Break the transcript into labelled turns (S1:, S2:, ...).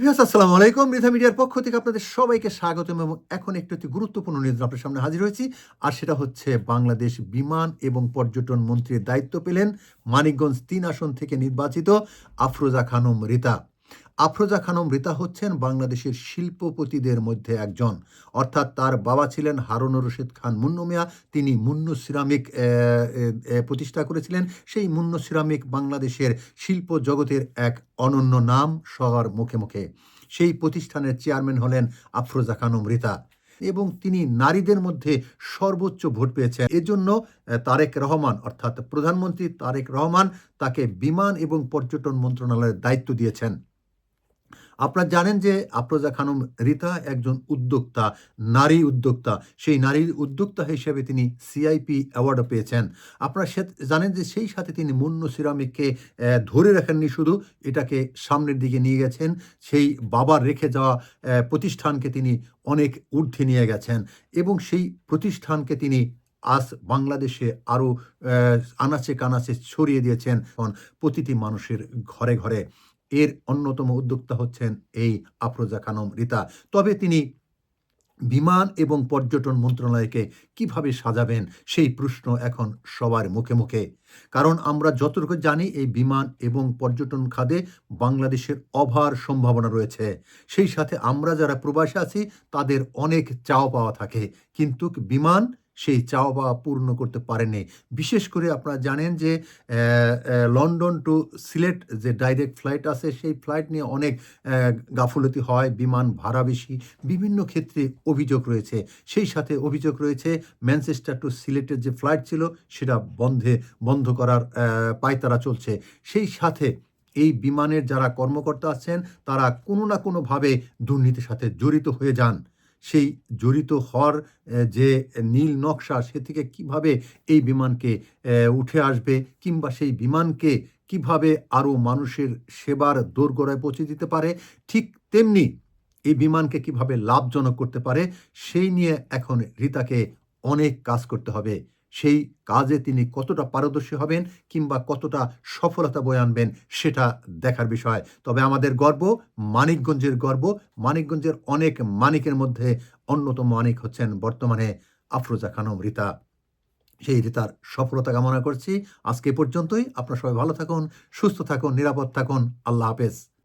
S1: Viewers আসসালামু আলাইকুম। রিধা মিডিয়ার পক্ষ থেকে আপনাদের সবাইকে স্বাগতম এবং এখন একটু অতি গুরুত্বপূর্ণ নিউজ আপনার সামনে হাজির হয়েছি। আর সেটা হচ্ছে বাংলাদেশ বিমান এবং পর্যটন মন্ত্রীর দায়িত্ব পেলেন মানিকগঞ্জ তিন আসন থেকে নির্বাচিত আফরোজা খানম রিতা। আফরোজা খানম রিতা হচ্ছেন বাংলাদেশের শিল্পপতিদের মধ্যে একজন। অর্থাৎ তার বাবা ছিলেন হারুনুর রশিদ খান মুন্নু মিয়া। তিনি মুন্নু সিরামিক প্রতিষ্ঠা করেছিলেন। সেই মুন্নু সিরামিক বাংলাদেশের শিল্প জগতের এক অনন্য নাম সবার মুখে মুখে। সেই প্রতিষ্ঠানের চেয়ারম্যান হলেন আফরোজা খানম রিতা। এবং তিনি নারীদের মধ্যে সর্বোচ্চ ভোট পেয়েছেন। এজন্য তারেক রহমান, অর্থাৎ প্রধানমন্ত্রী তারেক রহমান তাকে বিমান এবং পর্যটন মন্ত্রণালয়ের দায়িত্ব দিয়েছেন। আপনারা জানেন যে আফরোজা খানম রিতা একজন উদ্যোক্তা, নারী উদ্যোক্তা। সেই নারী উদ্যোক্তা হিসেবে তিনি সিআইপি অ্যাওয়ার্ডও পেয়েছেন। আপনারা জানেন যে সেই সাথে তিনি মুন্ন সিরামিককে ধরে রাখেননি শুধু, এটাকে সামনের দিকে নিয়ে গেছেন। সেই বাবার রেখে যাওয়া প্রতিষ্ঠানকে তিনি অনেক ঊর্ধ্বে নিয়ে গেছেন এবং সেই প্রতিষ্ঠানকে তিনি আজ বাংলাদেশে আরও আনাচে কানাচে ছড়িয়ে দিয়েছেন। প্রতিটি মানুষের ঘরে ঘরে। এর অন্যতম উদ্যোক্তা হচ্ছেন এই আফরোজা খানম রিতা। তবে তিনি বিমান এবং পর্যটন মন্ত্রণালয়কে কীভাবে সাজাবেন সেই প্রশ্ন এখন সবার মুখে মুখে। কারণ আমরা যতটুকু জানি এই বিমান এবং পর্যটন খাতে বাংলাদেশের অভার সম্ভাবনা রয়েছে। সেই সাথে আমরা যারা প্রবাসী আছি, তাদের অনেক চাওয়া পাওয়া থাকে। কিন্তু বিমান সেই চাওয়া পূর্ণ করতে পারেনি বিশেষ করে আপনারা জানেন যে লন্ডন টু সিলেট যে ডাইরেক্ট ফ্লাইট আছে, সেই ফ্লাইট নিয়ে অনেক গাফলতি হয়, বিমান ভাড়া বেশি, বিভিন্ন ক্ষেত্রে অভিযোগ রয়েছে। সেই সাথে অভিযোগ রয়েছে, ম্যানচেস্টার টু সিলেটের যে ফ্লাইট ছিল, সেটা বন্ধে, বন্ধ করার পায়তারা চলছে। সেই সাথে এই বিমানের যারা কর্মকর্তা আছেন, তারা কোনো না কোনোভাবে দুর্নীতির সাথে জড়িত হয়ে যান। সেই জড়িত হওয়ার যে নীল নকশা, সে থেকে কীভাবে এই বিমানকে উঠে আসবে? কিংবা সেই বিমানকে কীভাবে আরও মানুষের সেবার দোরগোড়ায় পৌঁছে দিতে পারে? ঠিক তেমনি এই বিমানকে কীভাবে লাভজনক করতে পারে? সেই নিয়ে এখন রিতাকে অনেক কাজ করতে হবে। সেই কাজে তিনি কতটা পারদর্শী হবেন কিংবা কতটা সফলতা বয়ে আনবেন সেটা দেখার বিষয়। তবে আমাদের গর্ব, মানিকগঞ্জের গর্ব। মানিকগঞ্জের অনেক মানিকের মধ্যে অন্যতম মানিক হচ্ছেন বর্তমানে আফরোজা খানম, রিতা। সেই রিতার সফলতা কামনা করছি। আজকে পর্যন্তই। আপনারা সবাই ভালো থাকুন, সুস্থ থাকুন, নিরাপদ থাকুন। আল্লাহ হাফেজ।